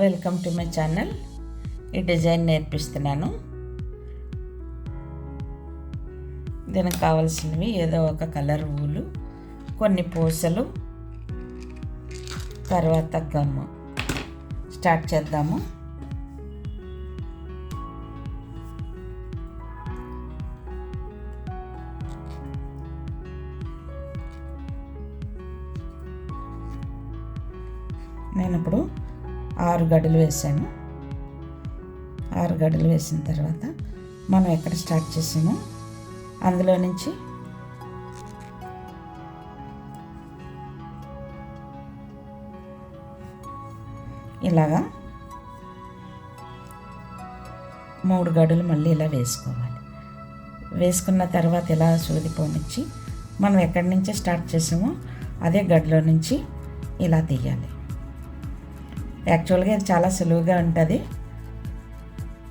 Welcome to my channel ఈ design నేర్పిస్తున్నాను. దీనికి కావాల్సినవి ఏదో ఒక కలర్ ఊలు కొన్ని పూసలు తర్వాత గమ్ము. స్టార్ట్ చేద్దాము. నేను ఇప్పుడు ఆరు గడులు వేసాము ఆరు గడులు వేసిన తర్వాత మనం ఎక్కడ స్టార్ట్ చేసామో? అందులో నుంచి ఇలాగా మూడు గడులు మళ్ళీ ఇలా వేసుకోవాలి. వేసుకున్న తర్వాత ఇలా సూది పోనిచ్చి మనం ఎక్కడి నుంచి స్టార్ట్ చేసామో అదే గడిలో నుంచి ఇలా తీయాలి. యాక్చువల్గా ఇది చాలా సులువుగా ఉంటుంది.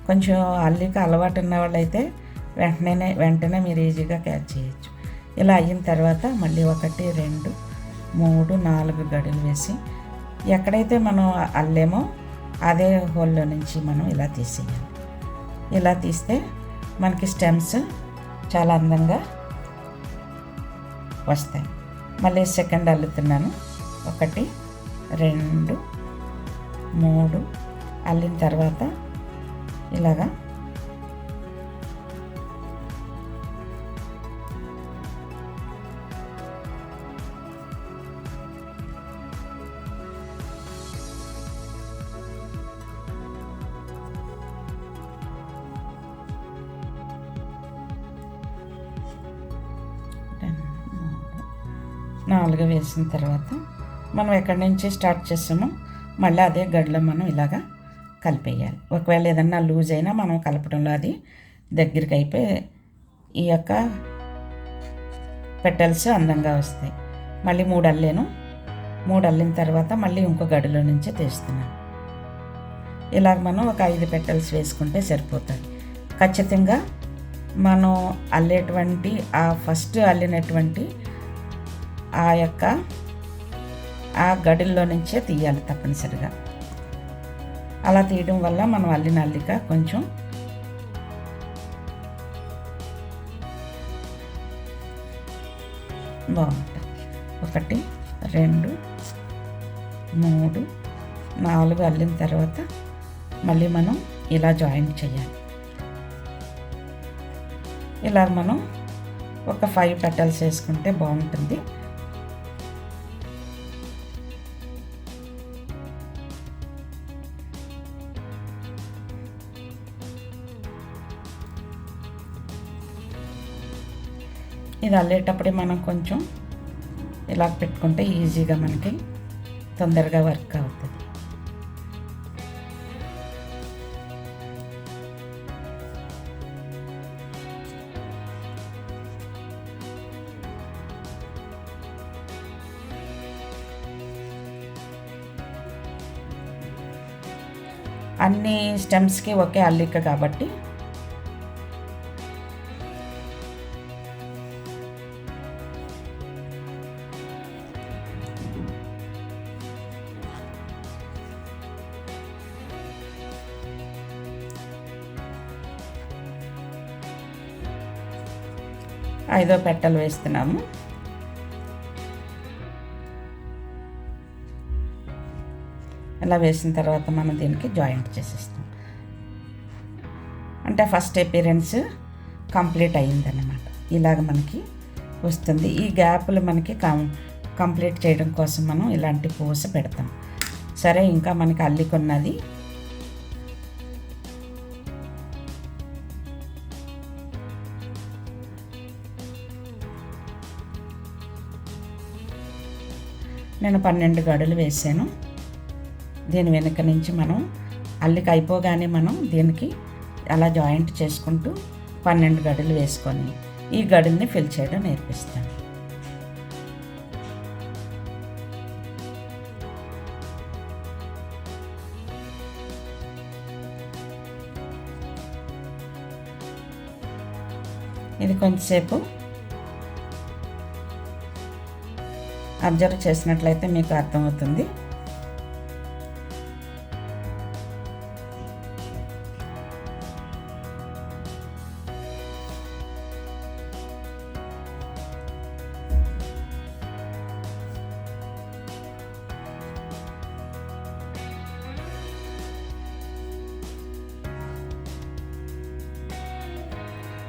కొంచెం అల్లికి అలవాటు ఉన్న వాళ్ళైతే వెంటనే వెంటనే మీరు ఈజీగా క్యాచ్ చేయొచ్చు. ఇలా అయిన తర్వాత మళ్ళీ ఒకటి రెండు మూడు నాలుగు గడులు వేసి ఎక్కడైతే మనం అల్లేమో అదే హోల్లో నుంచి మనం ఇలా తీసేయాలి. ఇలా తీస్తే మనకి స్టెమ్స్ చాలా అందంగా వస్తాయి. మళ్ళీ సెకండ్ అల్లుతున్నాను. ఒకటి రెండు మూడు అల్లిన తర్వాత ఇలాగా నాలుగు వేసిన తర్వాత మనం ఎక్కడి నుంచి స్టార్ట్ చేసామో మళ్ళీ అదే గడిలో మనం ఇలాగా కలిపేయాలి. ఒకవేళ ఏదన్నా లూజ్ అయినా మనం కలపడంలో అది దగ్గరికి అయిపోయి ఈ యొక్క పెటల్స్ అందంగా వస్తాయి. మళ్ళీ మూడు అల్లేను. మూడు అల్లిన తర్వాత మళ్ళీ ఇంకో గడిలో నుంచి తీస్తున్నాను. ఇలాగ మనం ఒక ఐదు పెటల్స్ వేసుకుంటే సరిపోతుంది. ఖచ్చితంగా మనం అల్లేటువంటి ఆ ఫస్ట్ అల్లినటువంటి ఆ యొక్క ఆ గడిల్లో నుంచే తీయాలి తప్పనిసరిగా. అలా తీయడం వల్ల మనం అల్లిన అల్లిక కొంచెం బాగుంటుంది. ఒకటి రెండు మూడు నాలుగు అల్లిన తర్వాత మళ్ళీ మనం ఇలా జాయింట్ చేయాలి. ఇలా మనం ఒక ఫైవ్ పెటల్స్ వేసుకుంటే బాగుంటుంది. ఇది అల్లేటప్పుడే మనం కొంచెం ఇలా పెట్టుకుంటే ఈజీగా మనకి తొందరగా వర్క్ అవుతుంది. అన్ని స్టెమ్స్కి ఒకే అల్లిక కాబట్టి ఐదో పెట్టలు వేస్తున్నాము. ఇలా వేసిన తర్వాత మనం దీనికి జాయింట్ చేసేస్తాం. అంటే ఫస్ట్ అపీరెన్స్ కంప్లీట్ అయ్యిందన్నమాట. ఇలాగ మనకి వస్తుంది. ఈ గ్యాప్లు మనకి కం కంప్లీట్ చేయడం కోసం మనం ఇలాంటి పూస పెడతాం. సరే ఇంకా మనకి అల్లికున్నది నేను పన్నెండు గడులు వేసాను దీని వెనుక నుంచి మనం అల్లిక అయిపోగానే మనం దీనికి అలా జాయింట్ చేసుకుంటూ పన్నెండు గడులు వేసుకొని ఈ గడుల్ని ఫిల్ చేయడం నేర్పిస్తాను. ఇది కొంతసేపు అబ్జర్వ్ చేసినట్లయితే మీకు అర్థమవుతుంది.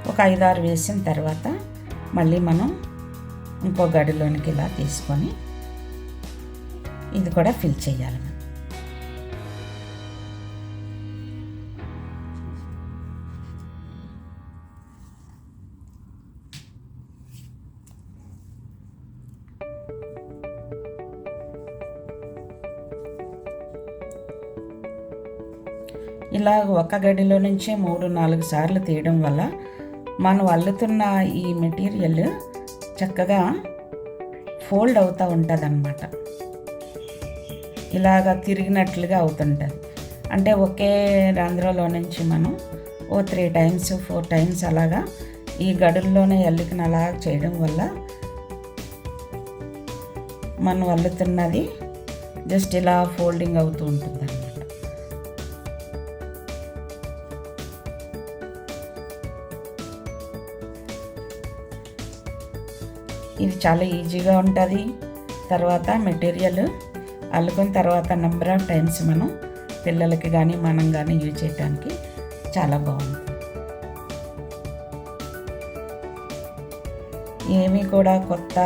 ఒక ఐదారు వేసిన తర్వాత మళ్ళీ మనం ఇంకో గడిలోనికి ఇలా తీసుకొని ఇది కూడా ఫిల్ చేయాలి మనం. ఇలా ఒక గడిలో నుంచే మూడు నాలుగు సార్లు తీయడం వల్ల మనం అల్లుతున్న ఈ మెటీరియల్ చక్కగా ఫోల్డ్ అవుతూ ఉంటుంది అనమాట ఇలాగా తిరిగినట్లుగా అవుతుంటుంది. అంటే ఒకే రంధ్రంలో నుంచి మనం ఓ త్రీ టైమ్స్ ఫోర్ టైమ్స్ అలాగా ఈ గడుల్లోనే అల్లికను అలా చేయడం వల్ల మనం అల్లుతున్నది జస్ట్ ఇలా ఫోల్డింగ్ అవుతూ ఉంటుంది ఇది చాలా ఈజీగా ఉంటుంది. తర్వాత మెటీరియల్ అల్లుకున్న తర్వాత నెంబర్ ఆఫ్ టైమ్స్ మనం పిల్లలకి కానీ మనం కానీ యూజ్ చేయడానికి చాలా బాగుంది ఏమీ కూడా కొత్త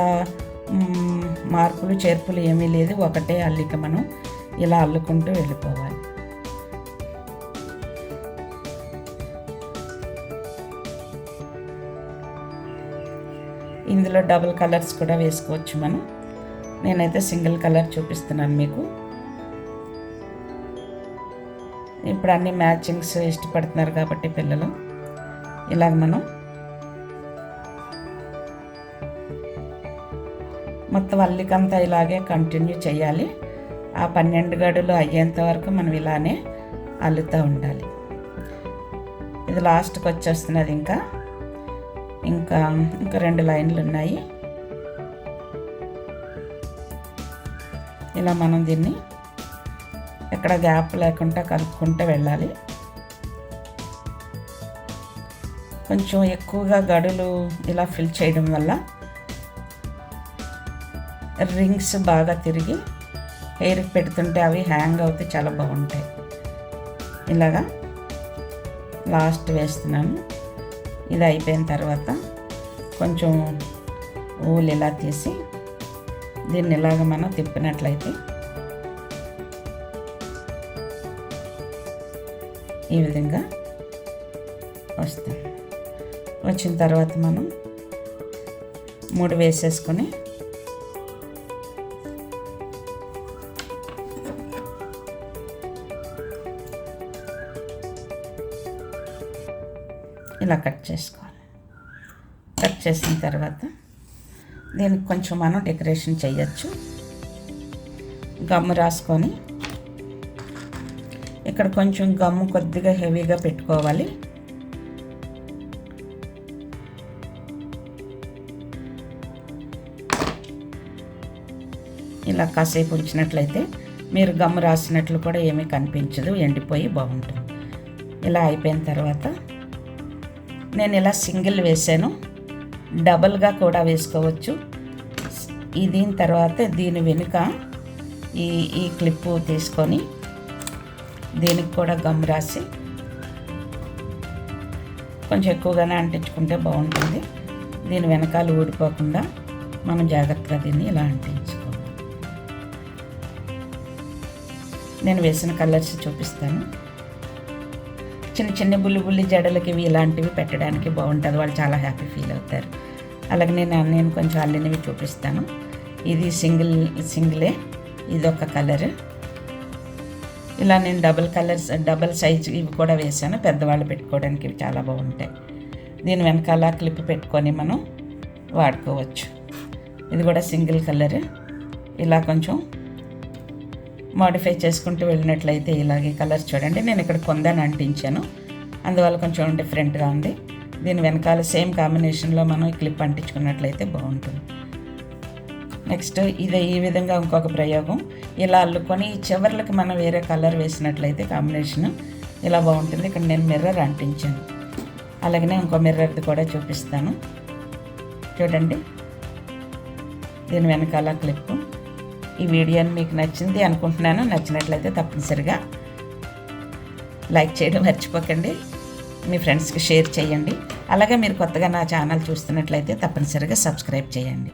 మార్పులు చేర్పులు ఏమీ లేదు. ఒకటే అల్లిక మనం ఇలా అల్లుకుంటూ వెళ్ళిపోవాలి. ఇందులో డబుల్ కలర్స్ కూడా వేసుకోవచ్చు మనం. నేనైతే సింగిల్ కలర్ చూపిస్తున్నాను మీకు. ఇప్పుడు అన్ని మ్యాచింగ్స్ ఇష్టపడుతున్నారు కాబట్టి పిల్లలు. ఇలాగ మనం మొత్తం అల్లికంతా ఇలాగే కంటిన్యూ చేయాలి. ఆ పన్నెండు గడులు అయ్యేంత వరకు మనం ఇలానే అల్లుతూ ఉండాలి. ఇది లాస్ట్కి వచ్చేస్తున్నది ఇంకా. ఇంకా ఇంకా రెండు లైన్లు ఉన్నాయి. ఇలా మనం దీన్ని ఎక్కడ గ్యాప్ లేకుండా కలుపుకుంటూ వెళ్ళాలి. కొంచెం ఎక్కువగా గడులు ఇలా ఫిల్ చేయడం వల్ల రింగ్స్ బాగా తిరిగి హెయిర్కి పెడుతుంటే అవి హ్యాంగ్ అవుతే చాలా బాగుంటాయి. ఇలాగా లాస్ట్ వేస్తున్నాను. ఇది అయిపోయిన తర్వాత కొంచెం ఊలు ఇలా తీసి దీన్ని ఇలాగ మనం తిప్పినట్లయితే ఈ విధంగా వస్తుంది. వచ్చిన తర్వాత మనం మూడు వేసేసుకొని ఇలా కట్ చేసుకోవాలి. కట్ చేసిన తర్వాత దీనికి కొంచెం మనం డెకరేషన్ చేయొచ్చు. గమ్ము రాసుకొని ఇక్కడ కొంచెం గమ్ము కొద్దిగా హెవీగా పెట్టుకోవాలి. ఇలా కాసేపు ఉంచినట్లయితే మీరు గమ్ము రాసినట్లు కూడా ఏమీ కనిపించదు ఎండిపోయి బాగుంటుంది. ఇలా అయిపోయిన తర్వాత నేను ఇలా సింగిల్ వేసాను డబల్గా కూడా వేసుకోవచ్చు. ఈ దీని తర్వాత దీని వెనుక ఈ ఈ క్లిప్పు తీసుకొని దీనికి కూడా గమ్ రాసి కొంచెం ఎక్కువగానే అంటించుకుంటే బాగుంటుంది. దీని వెనకాల ఊడిపోకుండా మనం జాగ్రత్తగా దీన్ని ఇలా అంటించుకోవాలి. నేను వేసిన కలర్స్ చూపిస్తాను. చిన్న చిన్న బుల్లి బుల్లి జడలకి ఇవి ఇలాంటివి పెట్టడానికి బాగుంటుంది. వాళ్ళు చాలా హ్యాపీ ఫీల్ అవుతారు. అలాగే నేను నేను కొంచెం అల్లినవి చూపిస్తాను. ఇది సింగిల్ సింగిలే. ఇది ఒక కలర్ ఇలా నేను డబుల్ కలర్స్ డబుల్ సైజ్ ఇవి కూడా వేసాను పెద్దవాళ్ళు పెట్టుకోవడానికి ఇవి చాలా బాగుంటాయి. దీని వెనకాల క్లిప్ పెట్టుకొని మనం వాడుకోవచ్చు. ఇది కూడా సింగిల్ కలర్ ఇలా కొంచెం మాడిఫై చేసుకుంటూ వెళ్ళినట్లయితే ఇలాగే కలర్స్ చూడండి. నేను ఇక్కడ కొందని అంటించాను. అందువల్ల కొంచెం డిఫరెంట్గా ఉంది. దీని వెనకాల సేమ్ కాంబినేషన్లో మనం ఈ క్లిప్ అంటించుకున్నట్లయితే బాగుంటుంది. నెక్స్ట్ ఇది ఈ విధంగా ఇంకొక ప్రయోగం. ఇలా అల్లుకొని ఈ చివర్లకి మనం వేరే కలర్ వేసినట్లయితే కాంబినేషన్ ఇలా బాగుంటుంది. ఇక్కడ నేను మిర్రర్ అంటించాను. అలాగనే ఇంకో మిర్రర్ది కూడా చూపిస్తాను. చూడండి. దీని వెనకాల క్లిప్పు ఈ వీడియోని మీకు నచ్చింది అనుకుంటున్నాను. నచ్చినట్లయితే తప్పనిసరిగా లైక్ చేయడం మర్చిపోకండి. మీ ఫ్రెండ్స్కి షేర్ చేయండి. అలాగే మీరు కొత్తగా నా ఛానల్ చూస్తున్నట్లయితే తప్పనిసరిగా సబ్స్క్రైబ్ చేయండి.